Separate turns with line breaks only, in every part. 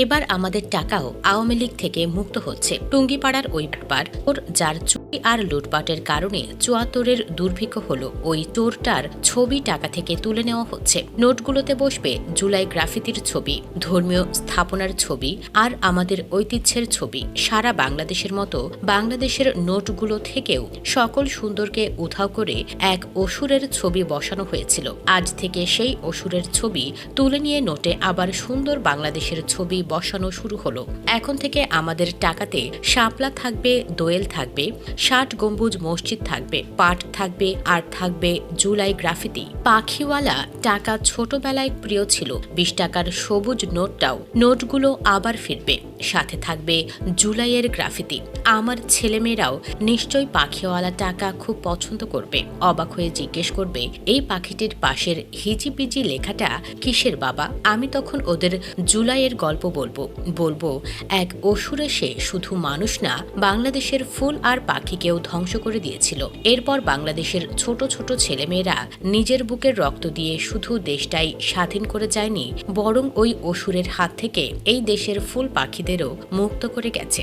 এবার আমাদের টাকাও আওয়ামী লীগ থেকে মুক্ত হচ্ছে। টুঙ্গিপাড়ার ওই ব্যাপার ওর যার আর লুটপাটের কারণে চুয়াত্তরের দুর্ভিক্ষ হল ওই চোরটার ছবি টাকা থেকে তুলে নেওয়া হচ্ছে। নোটগুলোতে বসবে জুলাই গ্রাফিতির ছবি, ধর্মীয় স্থাপনার ছবি আর আমাদের ঐতিহ্যের ছবি। সারা বাংলাদেশের মতো বাংলাদেশের নোটগুলো থেকেও সকল সুন্দরকে উধাও করে এক অসুরের ছবি বসানো হয়েছিল। আজ থেকে সেই অসুরের ছবি তুলে নিয়ে নোটে আবার সুন্দর বাংলাদেশের ছবি বসানো শুরু হলো। এখন থেকে আমাদের টাকাতে শাপলা থাকবে, দোয়েল থাকবে ষাট গম্বুজ মসজিদ থাকবে, পাট থাকবে, আর থাকবে জুলাই গ্রাফিতি। পাখিওয়ালা টাকা ছোটবেলায় প্রিয় ছিল, বিশ টাকার সবুজ নোটটাও নোটগুলো আবার ফিরবে। সাথে থাকবে জুলাইয়ের গ্রাফিতি। আমার ছেলেমেয়েরাও নিশ্চয়ই পাখিওয়ালা টাকা খুব পছন্দ করবে। অবাক হয়ে জিজ্ঞেস করবে, এই পাখিটির পাশের হিজিপিজি লেখাটা কিসের বাবা? আমি তখন ওদের জুলাইয়ের গল্প বলব। বলব, এক অসুর এসে শুধু মানুষ না, বাংলাদেশের ফুল আর পাখিকেও ধ্বংস করে দিয়েছিল। এরপর বাংলাদেশের ছোট ছোট ছেলেমেয়েরা নিজের বুকের রক্ত দিয়ে শুধু দেশটাই স্বাধীন করে যায়নি, বরং ওই অসুরের হাত থেকে এই দেশের ফুল পাখিদেরও মুক্ত করে গেছে।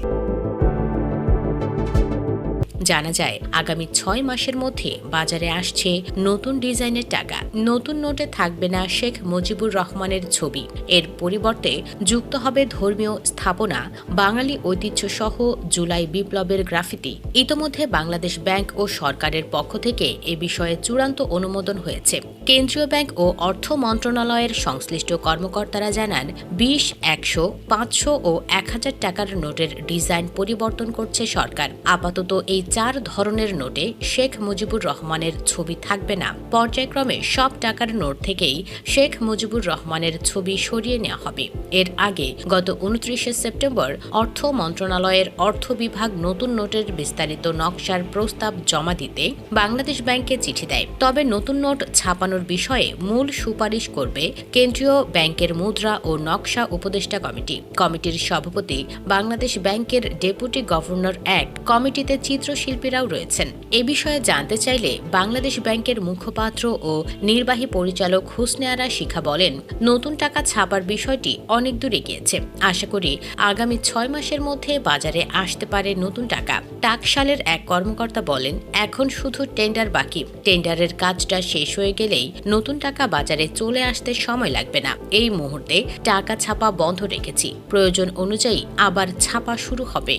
জানা যায়, আগামী ছয় মাসের মধ্যে বাজারে আসছে নতুন ডিজাইনের টাকা। নতুন নোটে থাকবে না শেখ মুজিবুর রহমানের ছবি। এর পরিবর্তে যুক্ত হবে ধর্মীয় স্থাপনা, বাঙালি ঐতিহ্য সহ জুলাই বিপ্লবের গ্রাফিতি। ইতোমধ্যে বাংলাদেশ ব্যাংক ও সরকারের পক্ষ থেকে এ বিষয়ে চূড়ান্ত অনুমোদন হয়েছে। কেন্দ্রীয় ব্যাংক ও অর্থ মন্ত্রণালয়ের সংশ্লিষ্ট কর্মকর্তারা জানান, বিশ, একশো, পাঁচশো ও এক হাজার টাকার নোটের ডিজাইন পরিবর্তন করছে সরকার। আপাতত এই চার ধরনের নোটে শেখ মুজিবুর রহমানের ছবি থাকবে না। পর্যায়ক্রমে সব টাকার নোট থেকেই শেখ মুজিবুর রহমানের ছবি সরিয়ে নেওয়া হবে। এর আগে গত উনত্রিশে সেপ্টেম্বর অর্থ মন্ত্রণালয়ের অর্থ বিভাগ নতুন নোটের বিস্তারিত নকশার প্রস্তাব জমা দিতে বাংলাদেশ ব্যাংকে চিঠি দেয়। তবে নতুন নোট ছাপানোর বিষয়ে মূল সুপারিশ করবে কেন্দ্রীয় ব্যাংকের মুদ্রা ও নকশা উপদেষ্টা কমিটি। কমিটির সভাপতি বাংলাদেশ ব্যাংকের ডেপুটি গভর্নর অ্যাক্ট কমিটিতে চিত্রশিল্পীরাও রয়েছেন। এ বিষয়ে জানতে চাইলে বাংলাদেশ ব্যাংকের মুখপাত্র ও নির্বাহী পরিচালক হুসনে আরা শিখা বলেন, নতুন টাকা ছাপার বিষয়টি অনেক দূর এগিয়েছে। আশা করি আগামী ছয় মাসের মধ্যে বাজারে আসতে পারে নতুন টাকা। টাকশালের এক কর্মকর্তা বলেন, এখন শুধু টেন্ডার বাকি। টেন্ডারের কাজটা শেষ হয়ে গেলেই নতুন টাকা বাজারে চলে আসতে সময় লাগবে না। এই মুহূর্তে টাকা ছাপা বন্ধ রেখেছি। প্রয়োজন অনুযায়ী আবার ছাপা শুরু হবে।